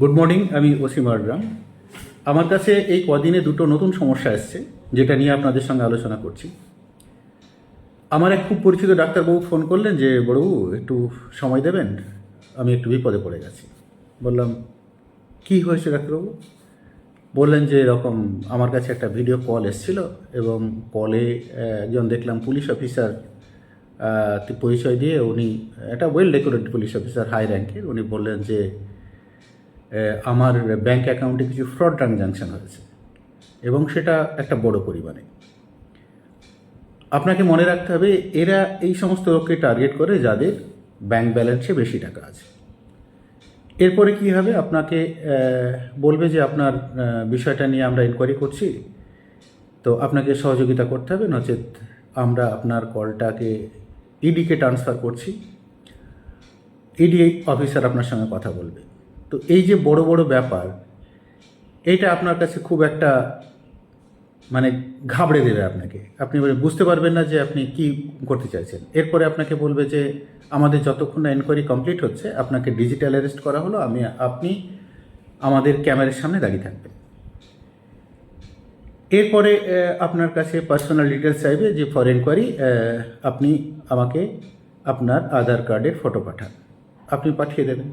Good morning আমি অসীম আরগ্রাম আমার কাছে এই কদিনে দুটো নতুন সমস্যা এসছে, যেটা নিয়ে আপনাদের সঙ্গে আলোচনা করছি। আমার এক খুব পরিচিত ডাক্তারবাবু ফোন করলেন যে বড়বাবু একটু সময় দেবেন? আমি একটু বিপদে পড়ে গেছি। বললাম, কি হয়েছে ডাক্তারবাবু? বললেন যে, এরকম আমার কাছে একটা ভিডিও কল এসেছিল এবং কলে একজন দেখলাম পুলিশ অফিসার পরিচয় দিয়ে উনি, একটা well decorated police officer high র্যাঙ্কের উনি বললেন যে আমার ব্যাংক অ্যাকাউন্টে কিছু ফ্রড ট্রানজ্যাকশন হয়েছে এবং সেটা একটা বড় পরিমাণে। আপনাকে মনে রাখতে হবে, এরা এই সমস্ত লোককে টার্গেট করে যাদের ব্যাংক ব্যালেন্সে বেশি টাকা আছে। এরপরে কি হবে? আপনাকে বলবে যে আপনার বিষয়টা নিয়ে আমরা ইনকোয়ারি করছি। তো আপনাকে সহযোগিতা করতে হবে, নচেত আমরা আপনার কলটাকে ইডিকে ট্রান্সফার করছি। ইডি অফিসার আপনার সঙ্গে কথা বলবে। তো এই যে বড় বড় ব্যাপার, এইটা আপনার কাছে খুব একটা মানে ঘাবড়ে দেবে আপনাকে। আপনি বুঝতে পারবেন না যে আপনি কি করতে চাইছেন। এরপরে আপনাকে বলবে যে, আমাদের যতক্ষণ না এনকোয়ারি কমপ্লিট হচ্ছে, আপনাকে ডিজিটাল অ্যারেস্ট করা হলো, আমি, আপনি আমাদের ক্যামেরার সামনে দাঁড়িয়ে থাকবেন। এরপরে আপনার কাছে পার্সোনাল ডিটেলস চাইবে যে ফর এনকোয়ারি আপনি আমাকে আপনার আধার কার্ডের ফটো পাঠান। আপনি পাঠিয়ে দেবেন।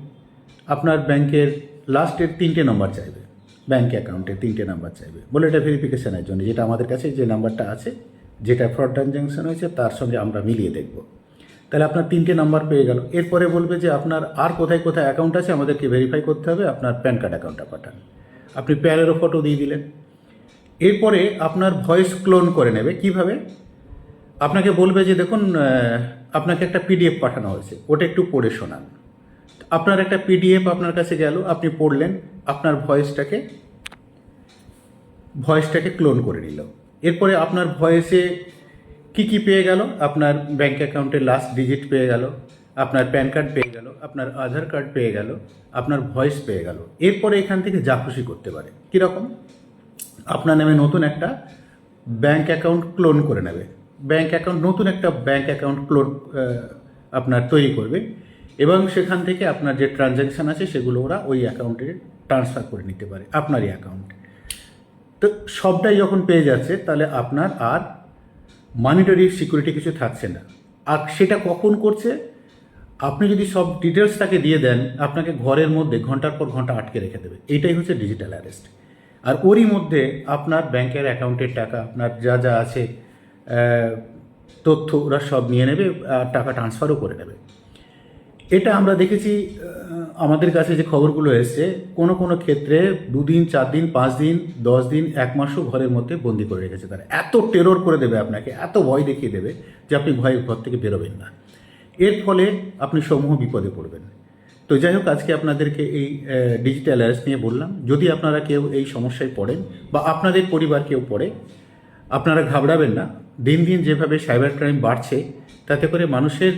আপনার ব্যাংকের লাস্টের তিনটে নম্বর চাইবে। ব্যাংক অ্যাকাউন্টের তিনটে নাম্বার চাইবে। বলে এটা ভেরিফিকেশনের জন্য যেটা আমাদের কাছে যে নাম্বারটা আছে, যেটা ফ্রড ট্রানজ্যাকশন হয়েছে, তার সঙ্গে আমরা মিলিয়ে দেখব। তাহলে আপনার তিনটে নাম্বার পেয়ে গেল। এরপরে বলবে যে আপনার আর কোথায় কোথায় অ্যাকাউন্ট আছে, আমাদেরকে ভেরিফাই করতে হবে, আপনার প্যান কার্ড অ্যাকাউন্টটা পাঠান। আপনি প্যানেরও ফটো দিয়ে দিলেন। এরপরে আপনার ভয়েস ক্লোন করে নেবে। কীভাবে? আপনাকে বলবে যে দেখুন আপনাকে একটা পিডিএফ পাঠানো হয়েছে। ওটা একটু পড়ে শোনান। আপনার একটা পিডিএফ আপনার কাছে গেল, আপনি পড়লেন, আপনার ভয়েসটাকে ভয়েসটাকে ক্লোন করে নিল। এরপরে আপনার ভয়েসে কি কি পেয়ে গেল? আপনার ব্যাঙ্ক অ্যাকাউন্টের লাস্ট ডিজিট পেয়ে গেল, আপনার প্যান কার্ড পেয়ে গেল, আপনার আধার কার্ড পেয়ে গেল, আপনার ভয়েস পেয়ে গেল। এরপরে এখান থেকে যা খুশি করতে পারে। কীরকম আপনার নামে নতুন একটা ব্যাঙ্ক অ্যাকাউন্ট ক্লোন করে নেবে। ব্যাঙ্ক অ্যাকাউন্ট নতুন একটা ব্যাঙ্ক অ্যাকাউন্ট ক্লোন আপনার তৈরি করবে। এবং সেখান থেকে আপনার যে ট্রানজ্যাকশান আছে সেগুলো ওরা ওই অ্যাকাউন্টে ট্রান্সফার করে নিতে পারে, আপনারই অ্যাকাউন্টে তো সবটাই যখন পেয়ে যাচ্ছে, তাহলে আপনার আর মানিটারি সিকিউরিটি কিছু থাকছে না। আর সেটা কখন করছে? আপনি যদি সব ডিটেলস তাকে দিয়ে দেন, আপনাকে ঘরের মধ্যে ঘণ্টার পর ঘণ্টা আটকে রেখে দেবে। এটাই হচ্ছে ডিজিটাল অ্যারেস্ট আর ওরই মধ্যে আপনার ব্যাংকের অ্যাকাউন্টের টাকা, আপনার যা যা আছে তথ্য ওরা সব নিয়ে নেবে, আর টাকা ট্রান্সফারও করে নেবে। এটা আমরা দেখেছি আমাদের কাছে যে খবরগুলো এসছে, কোনো কোনো ক্ষেত্রে দুদিন চার দিন পাঁচ দিন দশ দিন এক মাসও ঘরের মধ্যে বন্দি করে রেখেছে তারা। এত টেরর করে দেবে আপনাকে, এত ভয় দেখিয়ে দেবে যে আপনি ভয়ে ঘর থেকে বেরোবেন না। এর ফলে আপনি সমূহ বিপদে পড়বেন। তো যাই হোক, আজকে আপনাদেরকে এই ডিজিটাল অ্যারেস্ট নিয়ে বললাম। যদি আপনারা কেউ এই সমস্যায় পড়েন বা আপনাদের পরিবার কেউ পড়ে, আপনারা ঘাবড়াবেন না। দিন দিন যেভাবে সাইবার ক্রাইম বাড়ছে, তাতে করে মানুষের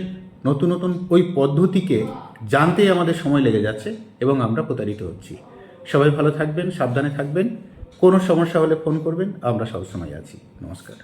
নতুন নতুন ওই পদ্ধতিকে জানতেই আমাদের সময় লেগে যাচ্ছে এবং আমরা প্রতারিত হচ্ছি। সবাই ভালো থাকবেন, সাবধানে থাকবেন। কোনো সমস্যা হলে ফোন করবেন। আমরা সবসময় আছি। নমস্কার।